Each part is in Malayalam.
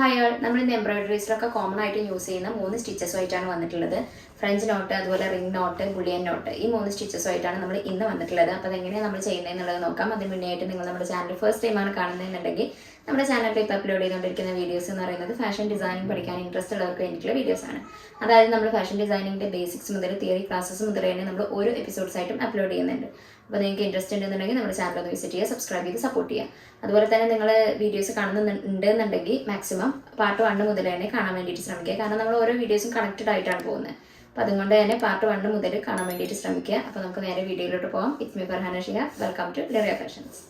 ഹായ് ആൾ നമ്മൾ ഇന്ന് എംബ്രോയിഡറീസിലൊക്കെ കോമൺ ആയിട്ട് യൂസ് ചെയ്യുന്ന മൂന്ന് സ്റ്റിച്ചസ് ആയിട്ടാണ് വന്നിട്ടുള്ളത്. ഫ്രഞ്ച് നോട്ട് അതുപോലെ റിംഗ് നോട്ട് ബുളിയൻ നോട്ട് ഈ മൂന്ന് സ്റ്റിച്ചസുമായിട്ടാണ് നമ്മൾ ഇന്ന് വന്നിട്ടുള്ളത്. അപ്പോൾ അതെങ്ങനെയാണ് നമ്മൾ ചെയ്യുന്നത് എന്നുള്ളത് നോക്കാം. അതിന് മുന്നേ ആയിട്ട് നിങ്ങൾ നമ്മുടെ ചാനൽ ഫസ്റ്റ് ടൈമാണ് കാണുന്നതെന്നുണ്ടെങ്കിൽ നമ്മുടെ ചാനലിൽ ഇപ്പോൾ അപ്ലോഡ് ചെയ്തുകൊണ്ടിരിക്കുന്ന വീഡിയോസ് എന്ന് പറയുന്നത് ഫാഷൻ ഡിസൈനിങ് പഠിക്കാൻ ഇൻട്രസ്റ്റ് ഉള്ളവർക്ക് വേണ്ടിയിട്ടുള്ള വീഡിയോസ് ആണ്. അതായത് നമ്മൾ ഫാഷൻ ഡിസൈനിങ്ങിന്റെ ബേസിക്സ് മുതൽ തിയറി ക്ലാസ്സസ് മുതൽ തന്നെ നമ്മൾ ഓരോ എപ്പിസോഡ്സ് ആയിട്ടും അപ്ലോഡ് ചെയ്യുന്നുണ്ട്. അപ്പോൾ നിങ്ങൾക്ക് ഇൻട്രസ്റ്റ് ഉണ്ടെന്നുണ്ടെങ്കിൽ നമ്മുടെ ചാനൽ ഒന്ന് വിസിറ്റ് ചെയ്യുക സബ്സ്ക്രൈബ് ചെയ്ത് സപ്പോർട്ട് ചെയ്യുക. അതുപോലെ തന്നെ നിങ്ങൾ വീഡിയോസ് കാണുന്നുണ്ടെന്നുണ്ടെങ്കിൽ മാക്സിമം പാർട്ട് വണ് മുതൽ തന്നെ കാണാൻ വേണ്ടിയിട്ട് ശ്രമിക്കുക. കാരണം നമ്മൾ ഓരോ വീഡിയോസും കണക്റ്റഡ് ആയിട്ടാണ് പോകുന്നത്. അപ്പോൾ അതുകൊണ്ട് തന്നെ പാർട്ട് വണ്ണ് മുതൽ കാണാൻ വേണ്ടിയിട്ട് ശ്രമിക്കുക. അപ്പോൾ നമുക്ക് നേരെ വീഡിയോയിലോട്ട് പോകാം it's me Farhana Shiha welcome to Deria fashions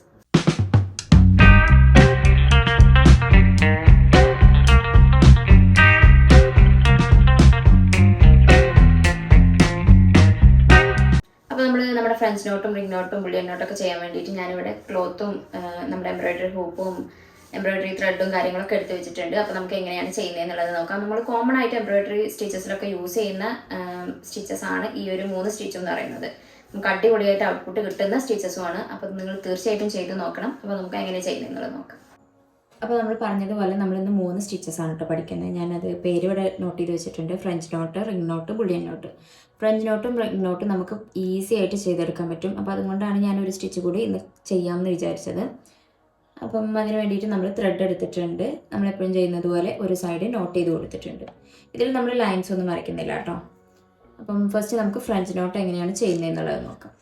അപ്പോൾ നമ്മൾ നമ്മുടെ ഫ്രണ്ട്സ് നോട്ടും റിംഗ് നോട്ടും നോട്ടൊക്കെ ചെയ്യാൻ വേണ്ടിയിട്ട് ഞാനിവിടെ ക്ലോത്തും നമ്മുടെ എംബ്രോയിഡറി ഹൂപ്പും എംബ്രോയിഡറി ത്രെഡും കാര്യങ്ങളൊക്കെ എടുത്ത് വെച്ചിട്ടുണ്ട്. അപ്പോൾ നമുക്ക് എങ്ങനെയാണ് ചെയ്യുന്നത് എന്നുള്ളത് നോക്കാം. നമ്മൾ കോമൺ ആയിട്ട് എംബ്രോയിഡറി സ്റ്റിച്ചസിലൊക്കെ യൂസ് ചെയ്യുന്ന സ്റ്റിച്ചസ് ആണ് ഈ ഒരു മൂന്ന് സ്റ്റിച്ചും എന്ന് പറയുന്നത്. നമുക്ക് അടിപൊളിയായിട്ട് ഔട്ട്പുട്ട് കിട്ടുന്ന സ്റ്റിച്ചസുമാണ് അപ്പോൾ നിങ്ങൾ തീർച്ചയായിട്ടും ചെയ്ത് നോക്കണം. അപ്പോൾ നമുക്ക് എങ്ങനെ ചെയ്യുന്നത് നോക്കാം. അപ്പോൾ നമ്മൾ പറഞ്ഞതുപോലെ നമ്മളിന്ന് മൂന്ന് സ്റ്റിച്ചസ് ആണ് കേട്ടോ പഠിക്കുന്നത്. ഞാനത് പേര് ഇവിടെ നോട്ട് ചെയ്ത് വെച്ചിട്ടുണ്ട്. French knot ring knot bullion knot French നോട്ടും ring നോട്ടും നമുക്ക് ഈസി ആയിട്ട് ചെയ്തെടുക്കാൻ പറ്റും. അപ്പോൾ അതുകൊണ്ടാണ് ഞാൻ ഒരു സ്റ്റിച്ച് കൂടി ഇന്ന് ചെയ്യാമെന്ന് വിചാരിച്ചത്. അപ്പം അതിന് വേണ്ടിയിട്ട് നമ്മൾ ത്രെഡ് എടുത്തിട്ടുണ്ട്. നമ്മളെപ്പോഴും ചെയ്യുന്നത് പോലെ ഒരു സൈഡ് നോട്ട് ചെയ്ത് കൊടുത്തിട്ടുണ്ട്. ഇതിൽ നമ്മൾ ലൈൻസ് ഒന്നും വരയ്ക്കുന്നില്ല കേട്ടോ. അപ്പം ഫസ്റ്റ് നമുക്ക് ഫ്രഞ്ച് നോട്ട് എങ്ങനെയാണ് ചെയ്യുന്നത് എന്നുള്ളത് നോക്കാം.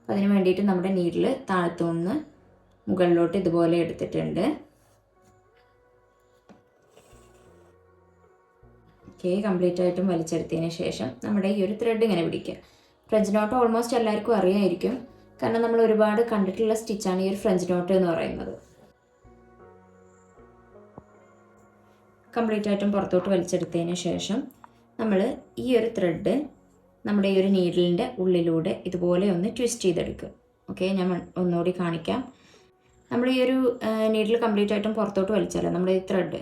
അപ്പം അതിന് വേണ്ടിയിട്ട് നമ്മുടെ നീഡിൽ താഴത്തുനിന്ന് മുകളിലോട്ട് ഇതുപോലെ എടുത്തിട്ടുണ്ട്. ഓക്കെ കംപ്ലീറ്റ് ആയിട്ടും വലിച്ചെടുത്തതിന് ശേഷം നമ്മുടെ ഈ ഒരു ത്രെഡ് ഇങ്ങനെ പിടിക്കുക. ഫ്രഞ്ച് നോട്ട് ഓൾമോസ്റ്റ് എല്ലാവർക്കും അറിയായിരിക്കും. കാരണം നമ്മൾ ഒരുപാട് കണ്ടിട്ടുള്ള സ്റ്റിച്ചാണ് ഈ ഒരു ഫ്രഞ്ച് നോട്ട് എന്ന് പറയുന്നത്. കംപ്ലീറ്റ് ആയിട്ടും പുറത്തോട്ട് വലിച്ചെടുത്തതിന് ശേഷം നമ്മൾ ഈ ഒരു ത്രെഡ് നമ്മുടെ ഈ ഒരു നീഡിലിന്റെ ഉള്ളിലൂടെ ഇതുപോലെ ഒന്ന് ട്വിസ്റ്റ് ചെയ്തെടുക്കുക. ഓക്കെ ഞാൻ ഒന്നുകൂടി കാണിക്കാം. നമ്മൾ ഈ ഒരു നീഡിൽ കംപ്ലീറ്റ് ആയിട്ടും പുറത്തോട്ട് വലിച്ചാലോ? നമ്മുടെ ഈ ത്രെഡ്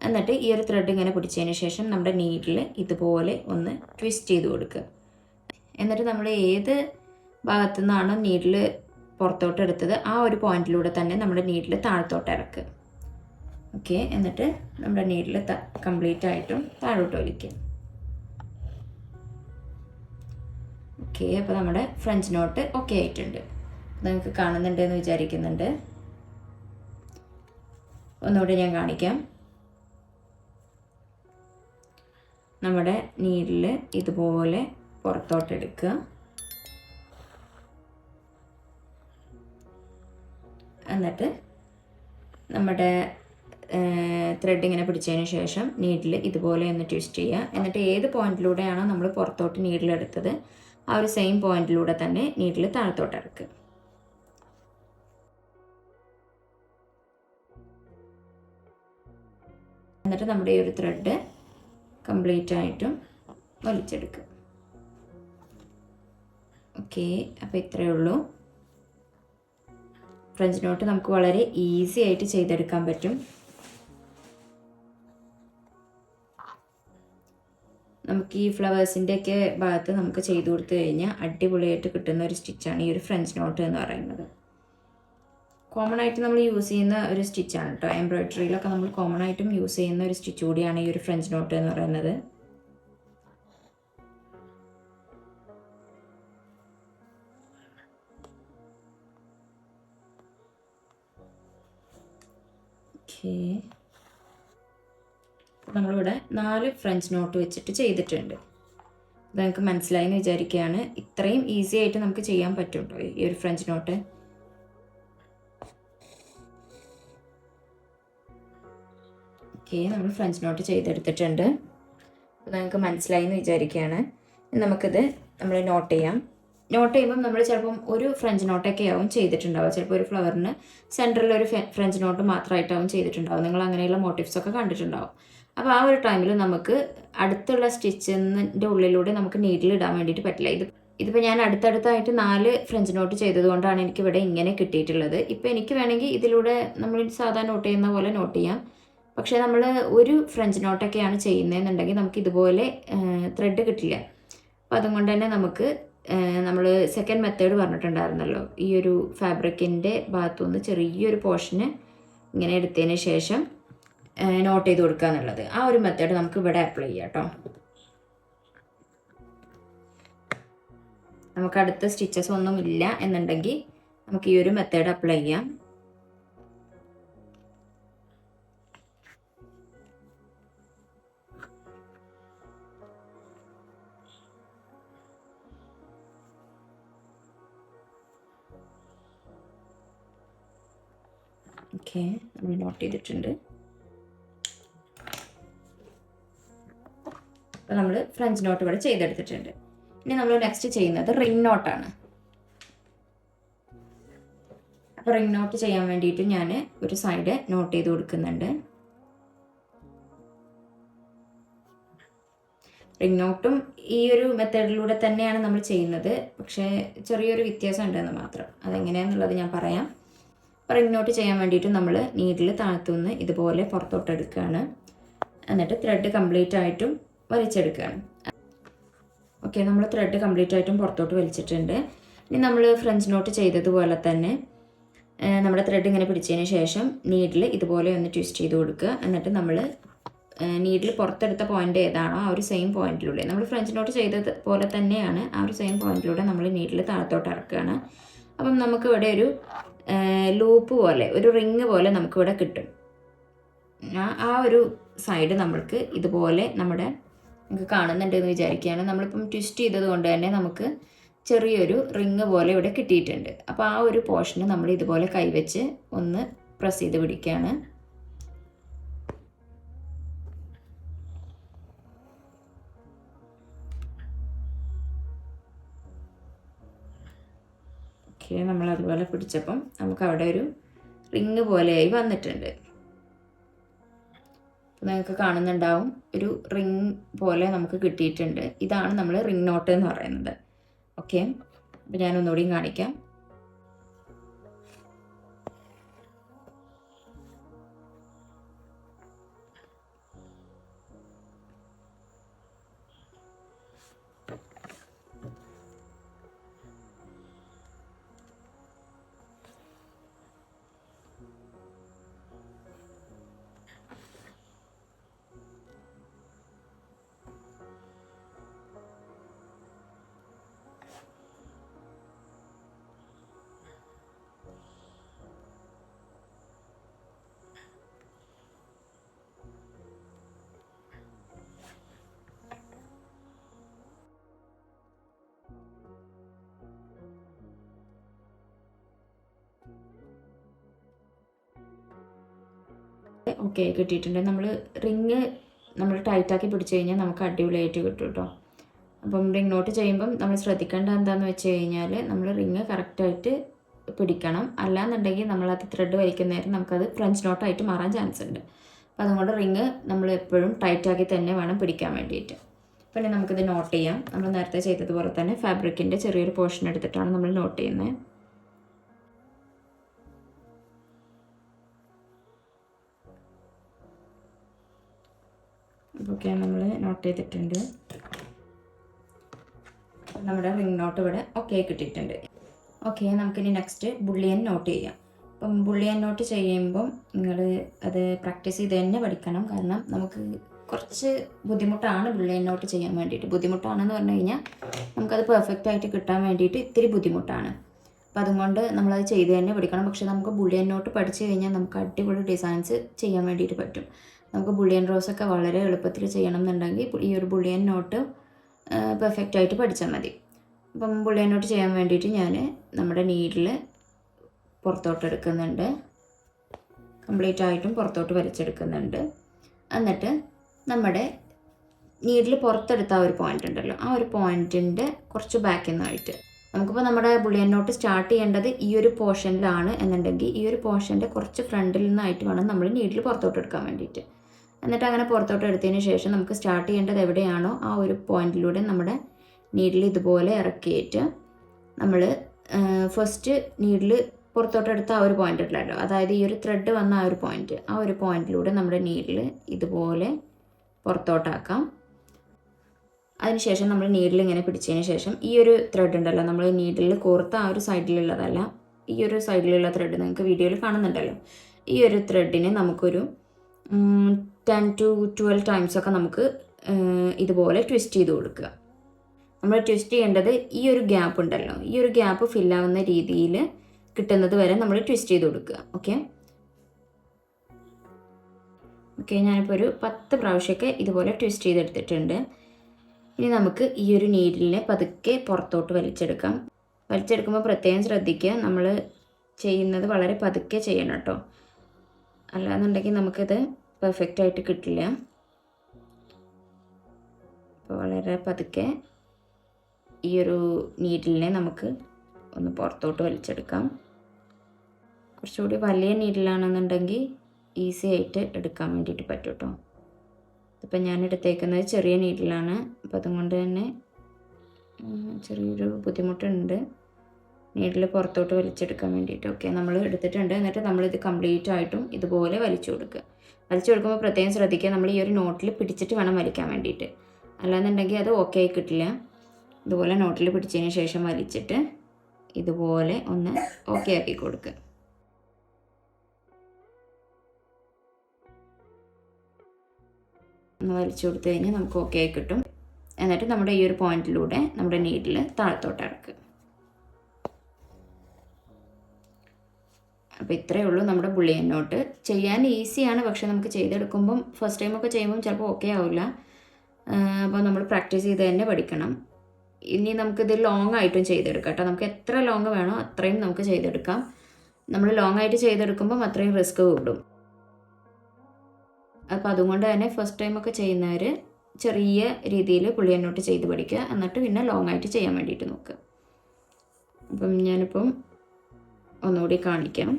എന്നിട്ട് ഈ ഒരു ത്രെഡ് ഇങ്ങനെ പിടിച്ചതിന് ശേഷം നമ്മുടെ നീഡിൽ ഇതുപോലെ ഒന്ന് ട്വിസ്റ്റ് ചെയ്ത് കൊടുക്കുക. എന്നിട്ട് നമ്മൾ ഏത് ഭാഗത്തു നിന്നാണ് നീഡിൽ പുറത്തോട്ട് എടുത്തത്. ആ ഒരു പോയിന്റിലൂടെ തന്നെ നമ്മുടെ നീഡിൽ താഴത്തോട്ട് ഇറക്കുക ഓക്കെ എന്നിട്ട് നമ്മുടെ നീഡിൽ കംപ്ലീറ്റ് ആയിട്ടും താഴോട്ട് വലിക്കുക ഓക്കെ അപ്പോൾ നമ്മുടെ ഫ്രഞ്ച് നോട്ട് ഓക്കെ ആയിട്ടുണ്ട്. നിങ്ങൾക്ക് കാണുന്നുണ്ട് എന്ന് വിചാരിക്കുന്നുണ്ട്. ഒന്നുകൂടെ ഞാൻ കാണിക്കാം. നമ്മുടെ നീഡിൽ ഇതുപോലെ പുറത്തോട്ടെടുക്കുക എന്നിട്ട് നമ്മുടെ ത്രെഡ് ഇങ്ങനെ പിടിച്ചതിന് ശേഷം നീഡിൽ ഇതുപോലെ ഒന്ന് ട്വിസ്റ്റ് ചെയ്യുക. എന്നിട്ട് ഏത് പോയിന്റിലൂടെയാണോ നമ്മൾ പുറത്തോട്ട് നീഡിൽ എടുത്തത് ആ ഒരു സെയിം പോയിന്റിലൂടെ തന്നെ നീഡിൽ താഴത്തോട്ട് ഇറക്കുക. എന്നിട്ട് നമ്മുടെ ഈ ഒരു ത്രെഡ് കംപ്ലീറ്റ് ആയിട്ടും വലിച്ചെടുക്കുക. ഓക്കെ അപ്പോൾ ഇത്രയേ ഉള്ളൂ. ഫ്രഞ്ച് നോട്ട് നമുക്ക് വളരെ ഈസി ആയിട്ട് ചെയ്തെടുക്കാൻ പറ്റും. നമുക്ക് ഈ ഫ്ലവേഴ്സിന്റെ ഒക്കെ ഭാഗത്ത് നമുക്ക് ചെയ്തു കൊടുത്തു കഴിഞ്ഞാൽ അടിപൊളിയായിട്ട് കിട്ടുന്ന ഒരു സ്റ്റിച്ചാണ് ഈ ഒരു ഫ്രഞ്ച് നോട്ട് എന്ന് പറയുന്നത്. കോമൺ ആയിട്ട് നമ്മൾ യൂസ് ചെയ്യുന്ന ഒരു സ്റ്റിച്ചാണ് കേട്ടോ. എംബ്രോയിഡറിയിലൊക്കെ നമ്മൾ കോമൺ ആയിട്ടും യൂസ് ചെയ്യുന്ന ഒരു സ്റ്റിച്ച് കൂടിയാണ് ഈ ഒരു ഫ്രഞ്ച് നോട്ട് എന്ന് പറയുന്നത്. നമ്മളിവിടെ നാല് ഫ്രഞ്ച് നോട്ട് വെച്ചിട്ട് ചെയ്തിട്ടുണ്ട്. അത് നമുക്ക് മനസ്സിലായി എന്ന് വിചാരിക്കുകയാണ് ഇത്രയും ഈസി ആയിട്ട് നമുക്ക് ചെയ്യാൻ പറ്റും ഈ ഒരു ഫ്രഞ്ച് നോട്ട് ഓക്കെ നമ്മൾ ഫ്രഞ്ച് നോട്ട് ചെയ്തെടുത്തിട്ടുണ്ട്. നമുക്ക് മനസ്സിലായി എന്ന് വിചാരിക്കുകയാണ് നമുക്കിത് നമ്മൾ നോട്ട് ചെയ്യാം. നോട്ട് ചെയ്യുമ്പം നമ്മൾ ചിലപ്പം ഒരു ഫ്രഞ്ച് നോട്ടൊക്കെ ആവും ചെയ്തിട്ടുണ്ടാവുക. ചിലപ്പോൾ ഒരു ഫ്ലവറിന് സെന്ററിൽ ഒരു ഫ്രഞ്ച് നോട്ട് മാത്രമായിട്ടാവും ചെയ്തിട്ടുണ്ടാവും നിങ്ങൾ അങ്ങനെയുള്ള മോട്ടീവ്സ് ഒക്കെ കണ്ടിട്ടുണ്ടാവും. അപ്പോൾ ആ ഒരു ടൈമിൽ നമുക്ക് അടുത്തുള്ള സ്റ്റിച്ചിന്റെ ഉള്ളിലൂടെ നമുക്ക് നീഡിൽ ഇടാൻ വേണ്ടിയിട്ട് പറ്റില്ല. ഇത് ഇതിപ്പോൾ ഞാൻ അടുത്തടുത്തായിട്ട് നാല് ഫ്രഞ്ച് നോട്ട് ചെയ്തതുകൊണ്ടാണ് എനിക്ക് ഇവിടെ ഇങ്ങനെ കിട്ടിയിട്ടുള്ളത്. ഇപ്പോൾ എനിക്ക് വേണമെങ്കിൽ ഇതിലൂടെ നമ്മൾ സാധാരണ നോട്ട് ചെയ്യുന്ന പോലെ നോട്ട് ചെയ്യാം. പക്ഷേ നമ്മൾ ഒരു ഫ്രഞ്ച് നോട്ടൊക്കെയാണ് ചെയ്യുന്നതെന്നുണ്ടെങ്കിൽ നമുക്ക് ഇതുപോലെ ത്രെഡ് കിട്ടില്ല. അപ്പോൾ അതുകൊണ്ട് തന്നെ നമുക്ക് നമ്മൾ സെക്കൻഡ് മെത്തേഡ് പറഞ്ഞിട്ടുണ്ടായിരുന്നല്ലോ. ഈ ഒരു ഫാബ്രിക്കിന്റെ ഭാഗത്തുനിന്ന് ചെറിയൊരു പോർഷന് ഇങ്ങനെ എടുത്തതിന് ശേഷം നോട്ട് ചെയ്ത് കൊടുക്കുക എന്നുള്ളത്. ആ ഒരു മെത്തേഡ് നമുക്ക് ഇവിടെ അപ്ലൈ ചെയ്യാം കേട്ടോ നമുക്ക് അടുത്ത സ്റ്റിച്ചസ് ഒന്നും ഇല്ല എന്നുണ്ടെങ്കിൽ നമുക്ക് ഈ ഒരു മെത്തേഡ് അപ്ലൈ ചെയ്യാം. ഓക്കെ നമ്മൾ നോട്ട് ചെയ്തിട്ടുണ്ട്. അപ്പോൾ നമ്മൾ ഫ്രഞ്ച് നോട്ട് ഇവിടെ ചെയ്തെടുത്തിട്ടുണ്ട്. ഇനി നമ്മൾ നെക്സ്റ്റ് ചെയ്യുന്നത് റിംഗ് നോട്ടാണ് അപ്പോൾ റിംഗ് നോട്ട് ചെയ്യാൻ വേണ്ടിയിട്ട് ഞാൻ ഒരു സൈഡ് നോട്ട് ചെയ്ത് കൊടുക്കുന്നുണ്ട്. റിംഗ് നോട്ടും ഈ ഒരു മെത്തേഡിലൂടെ തന്നെയാണ് നമ്മൾ ചെയ്യുന്നത്. പക്ഷേ ചെറിയൊരു വ്യത്യാസം ഉണ്ടെന്ന് മാത്രം. അതെങ്ങനെയാണെന്നുള്ളത് ഞാൻ പറയാം. റിംഗ് നോട്ട് ചെയ്യാൻ വേണ്ടിയിട്ട് നമ്മൾ നീഡിൽ താഴ്ത്തുനിന്ന് ഇതുപോലെ പുറത്തോട്ട് എടുക്കുകയാണ് എന്നിട്ട് ത്രെഡ് കംപ്ലീറ്റ് ആയിട്ടും വലിച്ചെടുക്കുകയാണ്. ഓക്കെ നമ്മൾ ത്രെഡ് കംപ്ലീറ്റ് ആയിട്ടും പുറത്തോട്ട് വലിച്ചിട്ടുണ്ട്. ഇനി നമ്മൾ ഫ്രഞ്ച് നോട്ട് ചെയ്തതുപോലെ തന്നെ നമ്മുടെ ത്രെഡ് ഇങ്ങനെ പിടിച്ചതിന് ശേഷം നീഡിൽ ഇതുപോലെ ഒന്ന് ട്വിസ്റ്റ് ചെയ്ത് കൊടുക്കുക. എന്നിട്ട് നമ്മൾ നീഡിൽ പുറത്തെടുത്ത പോയിന്റ് ഏതാണോ ആ ഒരു സെയിം പോയിന്റിലൂടെ നമ്മൾ ഫ്രഞ്ച് നോട്ട് ചെയ്തത് പോലെ തന്നെയാണ് ആ ഒരു സെയിം പോയിന്റിലൂടെ നമ്മൾ നീഡിൽ താഴത്തോട്ട് ഇറക്കുകയാണ്. അപ്പം നമുക്ക് ഇവിടെ ഒരു ലൂപ്പ് പോലെ ഒരു റിങ് പോലെ നമുക്കിവിടെ കിട്ടും. ആ- ഒരു സൈഡ് നമ്മൾക്ക് ഇതുപോലെ നമ്മുടെ നിങ്ങൾക്ക് കാണുന്നുണ്ട് എന്ന് വിചാരിക്കുകയാണ്. നമ്മളിപ്പം ട്വിസ്റ്റ് ചെയ്തത് കൊണ്ട് തന്നെ നമുക്ക് ചെറിയൊരു റിങ് പോലെ ഇവിടെ കിട്ടിയിട്ടുണ്ട്. അപ്പോൾ ആ ഒരു പോർഷന് നമ്മൾ ഇതുപോലെ കൈവച്ച് ഒന്ന് പ്രസ് ചെയ്ത് പിടിക്കുകയാണ്. ഓക്കെ നമ്മൾ അതുപോലെ പിടിച്ചപ്പം നമുക്ക് അവിടെ ഒരു റിങ് പോലെയായി വന്നിട്ടുണ്ട്. നിങ്ങൾക്ക് കാണുന്നുണ്ടാവും. ഒരു റിങ് പോലെ നമുക്ക് കിട്ടിയിട്ടുണ്ട്. ഇതാണ് നമ്മൾ റിങ് നോട്ട് എന്ന് പറയുന്നത്. ഓക്കെ. അപ്പോൾ ഞാൻ ഒന്നുകൂടിയും കാണിക്കാം. ഓക്കെ കിട്ടിയിട്ടുണ്ട്. നമ്മൾ റിങ് നമ്മൾ ടൈറ്റാക്കി പിടിച്ചു കഴിഞ്ഞാൽ നമുക്ക് അടിപൊളിയായിട്ട് കിട്ടും കേട്ടോ അപ്പം റിങ് നോട്ട് ചെയ്യുമ്പം നമ്മൾ ശ്രദ്ധിക്കേണ്ട എന്താണെന്ന് വെച്ച് കഴിഞ്ഞാൽ നമ്മൾ റിങ് കറക്റ്റായിട്ട് പിടിക്കണം. അല്ലാന്നുണ്ടെങ്കിൽ നമ്മളത് ത്രെഡ് വലിക്കുന്ന നേരം നമുക്കത് ഫ്രഞ്ച് നോട്ടായിട്ട് മാറാൻ ചാൻസ് ഉണ്ട്. അപ്പോൾ അതുകൊണ്ട് റിങ് നമ്മൾ എപ്പോഴും ടൈറ്റാക്കി തന്നെ വേണം പിടിക്കാൻ വേണ്ടിയിട്ട്. പിന്നെ നമുക്കിത് നോട്ട് ചെയ്യാം. നമ്മൾ നേരത്തെ ചെയ്തതുപോലെ തന്നെ ഫാബ്രിക്കിന്റെ ചെറിയൊരു പോർഷൻ എടുത്തിട്ടാണ് നമ്മൾ നോട്ട് ചെയ്യുന്നത് ഓക്കെ നമ്മൾ നോട്ട് ചെയ്തിട്ടുണ്ട്. നമ്മുടെ റിംഗ് നോട്ട് ഇവിടെ ഓക്കെ കിട്ടിയിട്ടുണ്ട്. ഓക്കെ നമുക്കിനി നെക്സ്റ്റ് ബുള്ളിയൻ നോട്ട് ചെയ്യാം. അപ്പം ബുള്ളിയൻ നോട്ട് ചെയ്യുമ്പം നിങ്ങൾ അത് പ്രാക്ടീസ് ചെയ്ത് തന്നെ പഠിക്കണം. കാരണം നമുക്ക് കുറച്ച് ബുദ്ധിമുട്ടാണ് ബുള്ളിയൻ നോട്ട് ചെയ്യാൻ വേണ്ടിയിട്ട്. ബുദ്ധിമുട്ടാണെന്ന് പറഞ്ഞു കഴിഞ്ഞാൽ നമുക്കത് പെർഫെക്റ്റ് ആയിട്ട് കിട്ടാൻ വേണ്ടിയിട്ട് ഇത്തിരി ബുദ്ധിമുട്ടാണ്. അപ്പം അതുകൊണ്ട് നമ്മളത് ചെയ്ത് തന്നെ പഠിക്കണം. പക്ഷേ നമുക്ക് ബുള്ളിയൻ നോട്ട് പഠിച്ചു കഴിഞ്ഞാൽ നമുക്ക് അടിപൊളി ഡിസൈൻസ് ചെയ്യാൻ വേണ്ടിയിട്ട് പറ്റും. നമുക്ക് ബുള്ളിയൻ റോസ് ഒക്കെ വളരെ എളുപ്പത്തിൽ ചെയ്യണം എന്നുണ്ടെങ്കിൽ ഈ ഒരു ബുള്ളിയൻ നോട്ട് പെർഫെക്റ്റ് ആയിട്ട് പഠിച്ചാൽ മതി. അപ്പം ബുള്ളിയൻ നോട്ട് ചെയ്യാൻ വേണ്ടിയിട്ട് ഞാൻ നമ്മുടെ നീഡിൽ പുറത്തോട്ട് എടുക്കുന്നുണ്ട്. കംപ്ലീറ്റ് ആയിട്ടും പുറത്തോട്ട് വലിച്ചെടുക്കുന്നുണ്ട്. എന്നിട്ട് നമ്മുടെ നീഡിൽ പുറത്തെടുത്ത ആ ഒരു പോയിന്റ് ഉണ്ടല്ലോ ആ ഒരു പോയിന്റിന്റെ കുറച്ച് ബാക്കിൽ നിന്നായിട്ട് നമുക്കിപ്പോൾ നമ്മുടെ ബുള്ളിയൻ നോട്ട് സ്റ്റാർട്ട് ചെയ്യേണ്ടത് ഈ ഒരു പോർഷനിലാണ് എന്നുണ്ടെങ്കിൽ ഈ ഒരു പോർഷന്റെ കുറച്ച് ഫ്രണ്ടിൽ നിന്നായിട്ട് വേണം നമ്മൾ നീഡിൽ പുറത്തോട്ട് എടുക്കാൻ വേണ്ടിയിട്ട്. എന്നിട്ട് അങ്ങനെ പുറത്തോട്ട് എടുത്തതിന് ശേഷം നമുക്ക് സ്റ്റാർട്ട് ചെയ്യേണ്ടത് എവിടെയാണോ ആ ഒരു പോയിന്റിലൂടെ നമ്മുടെ നീഡിൽ ഇതുപോലെ ഇറക്കിയിട്ട് നമ്മൾ ഫസ്റ്റ് നീഡിൽ പുറത്തോട്ട് എടുത്ത ആ ഒരു പോയിന്റ് ഉണ്ടല്ലോ അതായത് ഈ ഒരു ത്രെഡ് വന്ന ആ ഒരു പോയിന്റ് ആ ഒരു പോയിന്റിലൂടെ നമ്മുടെ നീഡിൽ ഇതുപോലെ പുറത്തോട്ടാക്കാം. അതിനുശേഷം നമ്മൾ നീഡിൽ ഇങ്ങനെ പിടിച്ചതിന് ശേഷം ഈ ഒരു ത്രെഡ് ഉണ്ടല്ലോ നമ്മൾ നീഡിൽ കോർത്ത ആ ഒരു സൈഡിലുള്ളതല്ല ഈ ഒരു സൈഡിലുള്ള ത്രെഡ് നിങ്ങൾക്ക് വീഡിയോയിൽ കാണുന്നുണ്ടല്ലോ. ഈ ഒരു ത്രെഡിനെ നമുക്കൊരു ടെൻ ടു ട്വൽവ് ടൈംസ് ഒക്കെ നമുക്ക് ഇതുപോലെ ട്വിസ്റ്റ് ചെയ്ത് കൊടുക്കുക. നമ്മൾ ട്വിസ്റ്റ് ചെയ്യേണ്ടത് ഈ ഒരു ഗ്യാപ്പ് ഉണ്ടല്ലോ. ഈ ഒരു ഗ്യാപ്പ് ഫില്ലാവുന്ന രീതിയിൽ കിട്ടുന്നത് വരെ നമ്മൾ ട്വിസ്റ്റ് ചെയ്ത് കൊടുക്കുക. ഓക്കെ ഓക്കെ ഞാനിപ്പോൾ ഒരു പത്ത് പ്രാവശ്യമൊക്കെ ഇതുപോലെ ട്വിസ്റ്റ് ചെയ്തെടുത്തിട്ടുണ്ട്. ഇനി നമുക്ക് ഈ ഒരു നീഡിലിനെ പതുക്കെ പുറത്തോട്ട് വലിച്ചെടുക്കാം. വലിച്ചെടുക്കുമ്പോൾ പ്രത്യേകം ശ്രദ്ധിക്കുക നമ്മൾ ചെയ്യുന്നത് വളരെ പതുക്കെ ചെയ്യണം കേട്ടോ. അല്ലാന്നുണ്ടെങ്കിൽ നമുക്കിത് പെർഫെക്റ്റ് ആയിട്ട് കിട്ടില്ല. അപ്പോൾ വളരെ പതുക്കെ ഈ ഒരു നീഡിലിനെ നമുക്ക് ഒന്ന് പുറത്തോട്ട് വലിച്ചെടുക്കാം. കുറച്ചുകൂടി വലിയ നീഡിലാണെന്നുണ്ടെങ്കിൽ ഈസി ആയിട്ട് എടുക്കാൻ വേണ്ടിയിട്ട് പറ്റും കേട്ടോ ഇപ്പം ഞാൻ എടുത്തേക്കുന്നത് ചെറിയ നീഡിലാണ് അപ്പം അതുകൊണ്ട് തന്നെ ചെറിയൊരു ബുദ്ധിമുട്ടുണ്ട്. നീഡിൽ പുറത്തോട്ട് വലിച്ചെടുക്കാൻ വേണ്ടിയിട്ട്. ഓക്കെ നമ്മൾ എടുത്തിട്ടുണ്ട്. എന്നിട്ട് നമ്മളിത് കംപ്ലീറ്റ് ആയിട്ടും ഇതുപോലെ വലിച്ചു കൊടുക്കുക. വലിച്ചു കൊടുക്കുമ്പോൾ പ്രത്യേകം ശ്രദ്ധിക്കുക നമ്മൾ ഈ ഒരു നോട്ടിൽ പിടിച്ചിട്ട് വേണം വലിക്കാൻ വേണ്ടിയിട്ട്. അല്ലാന്നുണ്ടെങ്കിൽ അത് ഓക്കെ ആയി കിട്ടില്ല. ഇതുപോലെ നോട്ടിൽ പിടിച്ചതിന് ശേഷം വലിച്ചിട്ട് ഇതുപോലെ ഒന്ന് ഓക്കെ ആക്കി കൊടുക്കുക. ഒന്ന് വലിച്ചു കൊടുത്തു കഴിഞ്ഞാൽ നമുക്ക് ഓക്കെ ആയി കിട്ടും. എന്നിട്ട് നമ്മുടെ ഈ ഒരു പോയിന്റിലൂടെ നമ്മുടെ നീഡിൽ താഴത്തോട്ട് ഇറക്കുക. അപ്പോൾ ഇത്രയേ ഉള്ളൂ നമ്മുടെ ബുള്ളിയൻ നോട്ട് ചെയ്യാൻ ഈസിയാണ് പക്ഷെ നമുക്ക് ചെയ്തെടുക്കുമ്പം ഫസ്റ്റ് ടൈം ഒക്കെ ചെയ്യുമ്പം ചിലപ്പോൾ ഓക്കെ ആവില്ല. അപ്പോൾ നമ്മൾ പ്രാക്ടീസ് ചെയ്ത് തന്നെ പഠിക്കണം. ഇനി നമുക്കിത് ലോങ് ആയിട്ടും ചെയ്തെടുക്കാം കേട്ടോ. നമുക്ക് എത്ര ലോങ് വേണോ അത്രയും നമുക്ക് ചെയ്തെടുക്കാം. നമ്മൾ ലോങ് ആയിട്ട് ചെയ്തെടുക്കുമ്പം അത്രയും റിസ്ക് കൂടും. അപ്പോൾ അതുകൊണ്ട് തന്നെ ഫസ്റ്റ് ടൈം ടൈമൊക്കെ ചെയ്യുന്നവർ ചെറിയ രീതിയിൽ പുള്ളിയന്നോട്ട് ചെയ്ത് പഠിക്കുക. എന്നിട്ട് പിന്നെ ലോങ് ആയിട്ട് ചെയ്യാൻ വേണ്ടിയിട്ട് നോക്കുക. അപ്പം ഞാനിപ്പം ഒന്നുകൂടി കാണിക്കാം.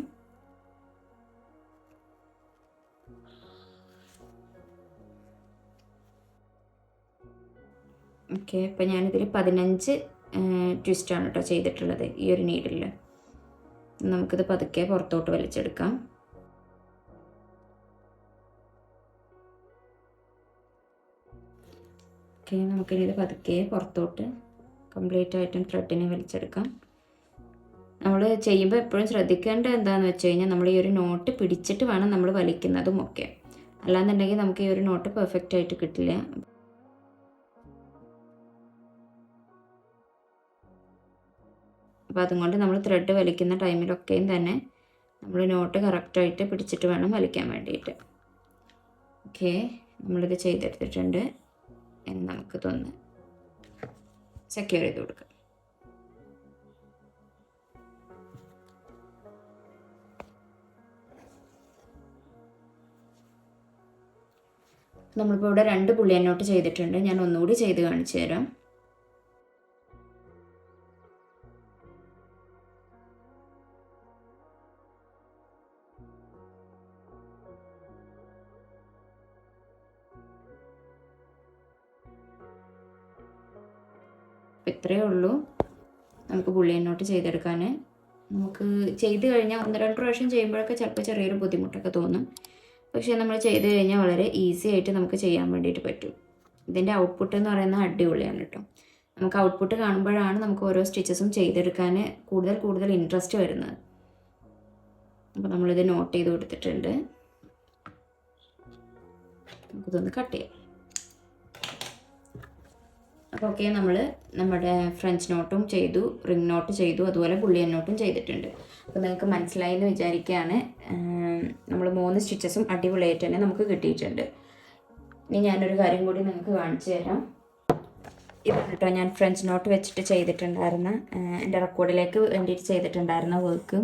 ഓക്കെ അപ്പം ഞാനിതിൽ പതിനഞ്ച് ആണ് കേട്ടോ ചെയ്തിട്ടുള്ളത് ഈ ഒരു നീഡിൽ നമുക്കിത് പതുക്കെ പുറത്തോട്ട് വലിച്ചെടുക്കാം. ഓക്കെ നമുക്കിനി ഇത് പതുക്കെ പുറത്തോട്ട് കംപ്ലീറ്റ് ആയിട്ടും ത്രെഡിനെ വലിച്ചെടുക്കാം. നമ്മൾ ചെയ്യുമ്പോൾ എപ്പോഴും ശ്രദ്ധിക്കേണ്ടത് എന്താണെന്ന് വെച്ച് കഴിഞ്ഞാൽ നമ്മൾ ഈ ഒരു നോട്ട് പിടിച്ചിട്ട് വേണം നമ്മൾ വലിക്കുന്നതും ഒക്കെ. അല്ലാന്നുണ്ടെങ്കിൽ നമുക്ക് ഈ ഒരു നോട്ട് പെർഫെക്റ്റ് ആയിട്ട് കിട്ടില്ല. അപ്പോൾ അതുകൊണ്ട് നമ്മൾ ത്രെഡ് വലിക്കുന്ന ടൈമിലൊക്കെയും തന്നെ നമ്മൾ നോട്ട് കറക്റ്റായിട്ട് പിടിച്ചിട്ട് വേണം വലിക്കാൻ വേണ്ടിയിട്ട്. ഓക്കെ നമ്മളിത് ചെയ്തെടുത്തിട്ടുണ്ട്. എന്ന് നമുക്ക് തോന്നുന്നു. സെക്യൂർ ചെയ്ത് കൊടുക്കാം. നമ്മളിപ്പോൾ ഇവിടെ രണ്ട് പുള്ളിയൻ നോട്ട് ചെയ്തിട്ടുണ്ട്. ഞാൻ ഒന്നുകൂടി ചെയ്ത് കാണിച്ചു തരാം. ഇത്രയേ ഉള്ളൂ. നമുക്ക് ബുള്ളിയൻ നോട്ട് ചെയ്തെടുക്കാൻ നമുക്ക് ചെയ്ത് കഴിഞ്ഞാൽ ഒന്ന് രണ്ട് പ്രാവശ്യം ചെയ്യുമ്പോഴൊക്കെ ചിലപ്പോൾ ചെറിയൊരു ബുദ്ധിമുട്ടൊക്കെ തോന്നും. പക്ഷേ നമ്മൾ ചെയ്ത് കഴിഞ്ഞാൽ വളരെ ഈസി ആയിട്ട് നമുക്ക് ചെയ്യാൻ വേണ്ടിയിട്ട് പറ്റും. ഇതിന്റെ ഔട്ട്പുട്ട് എന്ന് പറയുന്നത് അടിപൊളിയാണ് കേട്ടോ. നമുക്ക് ഔട്ട്പുട്ട് കാണുമ്പോഴാണ് നമുക്ക് ഓരോ സ്റ്റിച്ചസും ചെയ്തെടുക്കാൻ കൂടുതൽ കൂടുതൽ ഇൻട്രസ്റ്റ് വരുന്നത്. അപ്പോൾ നമ്മളിത് നോട്ട് ചെയ്ത് കൊടുത്തിട്ടുണ്ട്. നമുക്കിതൊന്ന് കട്ട് ചെയ്യാം. അപ്പോൾ ഓക്കെ നമ്മൾ നമ്മുടെ ഫ്രഞ്ച് നോട്ടും ചെയ്തു റിംഗ് നോട്ട് ചെയ്തു അതുപോലെ ബുള്ളിയൻ നോട്ടും ചെയ്തിട്ടുണ്ട്. അപ്പോൾ നിങ്ങൾക്ക് മനസ്സിലായി എന്ന് വിചാരിക്കുകയാണ് നമ്മൾ മൂന്ന് സ്റ്റിച്ചസും അടിപൊളിയായിട്ട് തന്നെ നമുക്ക് കിട്ടിയിട്ടുണ്ട്. ഇനി ഞാനൊരു കാര്യം കൂടി നിങ്ങൾക്ക് കാണിച്ചു തരാം. ഇതാണ് കേട്ടോ ഞാൻ ഫ്രഞ്ച് നോട്ട് വെച്ചിട്ട് ചെയ്തിട്ടുണ്ടായിരുന്ന എന്റെ റെക്കോർഡിലേക്ക് വേണ്ടിയിട്ട് ചെയ്തിട്ടുണ്ടായിരുന്ന വർക്ക്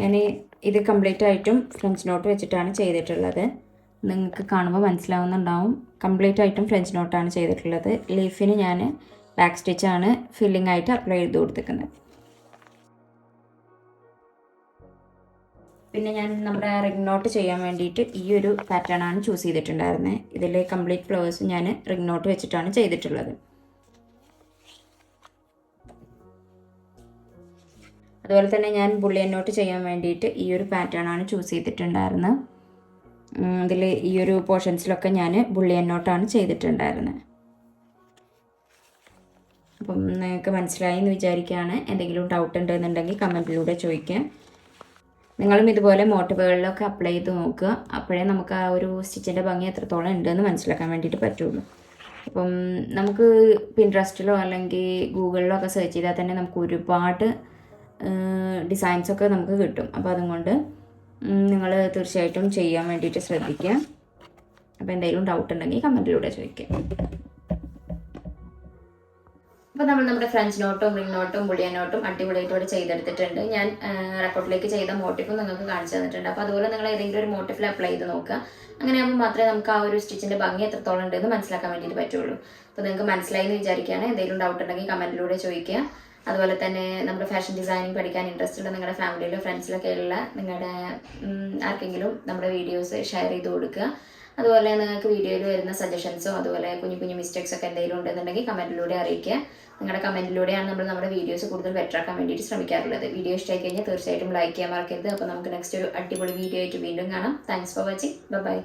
ഞാൻ ഇത് കംപ്ലീറ്റ് ആയിട്ടും ഫ്രഞ്ച് നോട്ട് വെച്ചിട്ടാണ് ചെയ്തിട്ടുള്ളത്. നിങ്ങൾക്ക് കാണുമ്പോൾ മനസ്സിലാവുന്നുണ്ടാവും. കംപ്ലീറ്റ് ആയിട്ടും ഫ്രഞ്ച് നോട്ടാണ് ചെയ്തിട്ടുള്ളത്. ലീഫിന് ഞാൻ ബാക്ക് സ്റ്റിച്ചാണ് ഫില്ലിംഗ് ആയിട്ട് അപ്ലൈ ചെയ്ത് കൊടുത്തിരിക്കുന്നത്. പിന്നെ ഞാൻ നമ്മുടെ റിംഗ് നോട്ട് ചെയ്യാൻ വേണ്ടിയിട്ട് ഈ ഒരു പാറ്റേൺ ആണ് ചൂസ് ചെയ്തിട്ടുണ്ടായിരുന്നത് ഇതിലെ കംപ്ലീറ്റ് ഫ്ലവേഴ്സ് ഞാൻ റിംഗ് നോട്ട് വെച്ചിട്ടാണ് ചെയ്തിട്ടുള്ളത്. അതുപോലെ തന്നെ ഞാൻ ബുള്ളിയൻ നോട്ട് ചെയ്യാൻ വേണ്ടിയിട്ട് ഈ ഒരു പാറ്റേൺ ആണ് ചൂസ് ചെയ്തിട്ടുണ്ടായിരുന്നത് ഇതിൽ ഈ ഒരു പോർഷൻസിലൊക്കെ ഞാൻ ബുള്ളിയൻ നോട്ടാണ് ചെയ്തിട്ടുണ്ടായിരുന്നത് അപ്പം നിങ്ങൾക്ക് മനസ്സിലായി എന്ന് വിചാരിക്കുകയാണ് എന്തെങ്കിലും ഡൗട്ട് ഉണ്ടെന്നുണ്ടെങ്കിൽ കമന്റിലൂടെ ചോദിക്കാം. നിങ്ങളും ഇതുപോലെ മോട്ടിവുകളിലൊക്കെ അപ്ലൈ ചെയ്ത് നോക്കുക. അപ്പോഴേ നമുക്ക് ആ ഒരു സ്റ്റിച്ചിന്റെ ഭംഗി എത്രത്തോളം ഉണ്ടെന്ന് മനസ്സിലാക്കാൻ വേണ്ടിയിട്ട് പറ്റുള്ളൂ. അപ്പം നമുക്ക് പിൻട്രസ്റ്റിലോ അല്ലെങ്കിൽ ഗൂഗിളിലോ ഒക്കെ സെർച്ച് ചെയ്താൽ തന്നെ നമുക്ക് ഒരുപാട് ഡിസൈൻസ് ഒക്കെ നമുക്ക് കിട്ടും. അപ്പോൾ അതുകൊണ്ട് നിങ്ങൾ തീർച്ചയായിട്ടും ചെയ്യാൻ വേണ്ടിയിട്ട് ശ്രദ്ധിക്കുക. അപ്പോൾ എന്തെങ്കിലും ഡൗട്ട് ഉണ്ടെങ്കിൽ കമന്റിലൂടെ ചോദിക്കുക. അപ്പോൾ നമ്മൾ നമ്മുടെ ഫ്രഞ്ച് നോട്ടും റിംഗ് നോട്ടും ബുളിയൻ നോട്ടും അടിപൊളിയായിട്ട് ചെയ്തെടുത്തിട്ടുണ്ട്. ഞാൻ റെക്കോർഡിലേക്ക് ചെയ്ത മോട്ടിഫും നിങ്ങൾക്ക് കാണിച്ചു തന്നിട്ടുണ്ട്. അപ്പോൾ അതുപോലെ നിങ്ങൾ ഏതെങ്കിലും ഒരു മോട്ടിഫിൽ അപ്ലൈ ചെയ്ത് നോക്കുക. അങ്ങനെയാകുമ്പോൾ മാത്രമേ നമുക്ക് ആ ഒരു സ്റ്റിച്ചിന്റെ ഭംഗി എത്രത്തോളം ഉണ്ടെന്ന് മനസ്സിലാക്കാൻ വേണ്ടിയിട്ട് പറ്റുള്ളൂ. അപ്പോൾ നിങ്ങൾക്ക് മനസ്സിലായി എന്ന് വിചാരിക്കുകയാണ്. എന്തെങ്കിലും ഡൗട്ട് ഉണ്ടെങ്കിൽ കമന്റിലൂടെ ചോദിക്കുക. അതുപോലെ തന്നെ നമ്മുടെ ഫാഷൻ ഡിസൈനിങ് പഠിക്കാൻ ഇൻട്രസ്റ്റ് ഉള്ള നിങ്ങളുടെ ഫാമിലിയിലോ ഫ്രണ്ട്സിലൊക്കെ ഉള്ള നിങ്ങളുടെ ആർക്കെങ്കിലും നമ്മുടെ വീഡിയോസ് ഷെയർ ചെയ്ത് കൊടുക്കുക. അതുപോലെ നിങ്ങൾക്ക് വീഡിയോയിൽ വരുന്ന സജഷൻസോ അതുപോലെ കുഞ്ഞു കുഞ്ഞു മിസ്റ്റേക്സ് ഒക്കെ എന്തെങ്കിലും ഉണ്ടെന്നുണ്ടെങ്കിൽ കമന്റിലൂടെ അറിയിക്കുക. നിങ്ങളുടെ കമന്റിലൂടെയാണ് നമ്മൾ നമ്മുടെ വീഡിയോസ് കൂടുതൽ ബെറ്റർ ആക്കാൻ വേണ്ടിയിട്ട് ശ്രമിക്കാറുള്ളത്. വീഡിയോ ഇഷ്ടമായി കഴിഞ്ഞാൽ തീർച്ചയായിട്ടും ലൈക്ക് ചെയ്യാൻ മറക്കരുത്. അപ്പോൾ നമുക്ക് നെക്സ്റ്റ് ഒരു അടിപൊളി വീഡിയോ ആയിട്ട് വീണ്ടും കാണാം. Thanks for watching by